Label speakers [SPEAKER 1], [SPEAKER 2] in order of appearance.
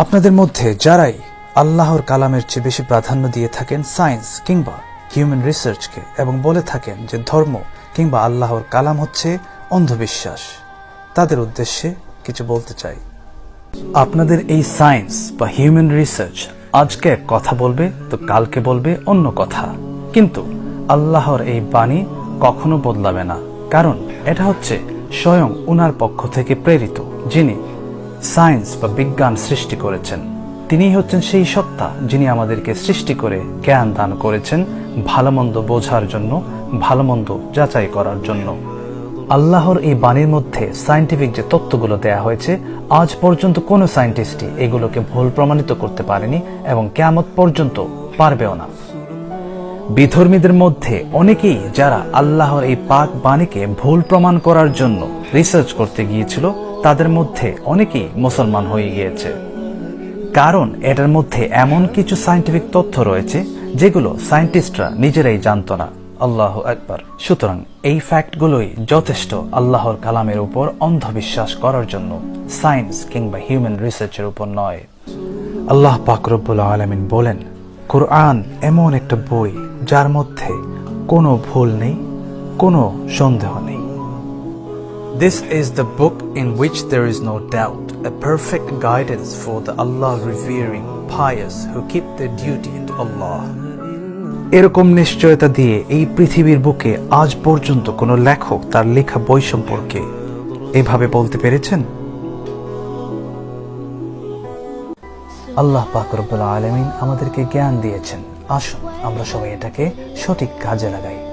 [SPEAKER 1] আপনাদের মধ্যে যারাই আল্লাহর কালামের চেয়ে বেশি প্রাধান্য দিয়ে থাকেন সায়েন্স কিংবা হিউম্যান রিসার্চকে এবং বলে থাকেন যে ধর্ম কিংবা আল্লাহর কালাম হচ্ছে অন্ধবিশ্বাস, তাদের উদ্দেশ্যে কিছু বলতে চাই। আপনাদের এই সায়েন্স বা হিউম্যান রিসার্চ আজকে এক কথা বলবে তো কালকে বলবে অন্য কথা। কিন্তু আল্লাহর এই বাণী কখনো বদলাবে না, কারণ এটা হচ্ছে স্বয়ং উনার পক্ষ থেকে প্রেরিত, যিনি সায়েন্স বা বিজ্ঞান সৃষ্টি করেছেন। তিনিই হচ্ছেন সেই সত্তা যিনি আমাদেরকে সৃষ্টি করে জ্ঞান দান করেছেন ভালো মন্দ বোঝার জন্য ভালো মন্দ যাচাই করার জন্য। আল্লাহর এই বাণীর মধ্যে সায়েন্টিফিক যে তত্ত্বগুলো দেয়া হয়েছে, আজ পর্যন্ত কোনো সায়েন্টিস্টই এগুলোকে ভুল প্রমাণিত করতে পারেনি এবং কেয়ামত পর্যন্ত পারবেও না। বিধর্মীদের মধ্যে অনেকেই যারা আল্লাহর এই পাক বাণীকে ভুল প্রমাণ করার জন্য রিসার্চ করতে গিয়েছিল তাদের মধ্যে অনেকেই মুসলমান হয়ে গিয়েছে। কারণ এটার মধ্যে এমন কিছু সায়েন্টিফিক তথ্য রয়েছে, যেগুলো সায়েন্টিস্টরা নিজেরাই জানতো না। আল্লাহ একবার সুতরাং এই ফ্যাক্টগুলোই যথেষ্ট আল্লাহর কালামের উপর অন্ধবিশ্বাস করার জন্য সায়েন্স কিংবা হিউম্যান রিসার্চের উপর নয়। আল্লাহ পাকরব্বুল আলমিন বলেন, কোরআন এমন একটা বই যার মধ্যে কোনো ভুল নেই, কোনো সন্দেহ নেই। This is the book in which there is no doubt, a perfect guidance for the Allah revering pious who keep their duty to Allah. এরকম নিশ্চয়তা দিয়ে এই পৃথিবীর বুকে আজ পর্যন্ত কোনো লেখক তার লেখা বই সম্পর্কে এভাবে বলতে পেরেছেন? আল্লাহ পাকরবুল আলমিন আমাদেরকে জ্ঞান দিয়েছেন। আসুন আমরা সবাই এটাকে সঠিক কাজে লাগাই।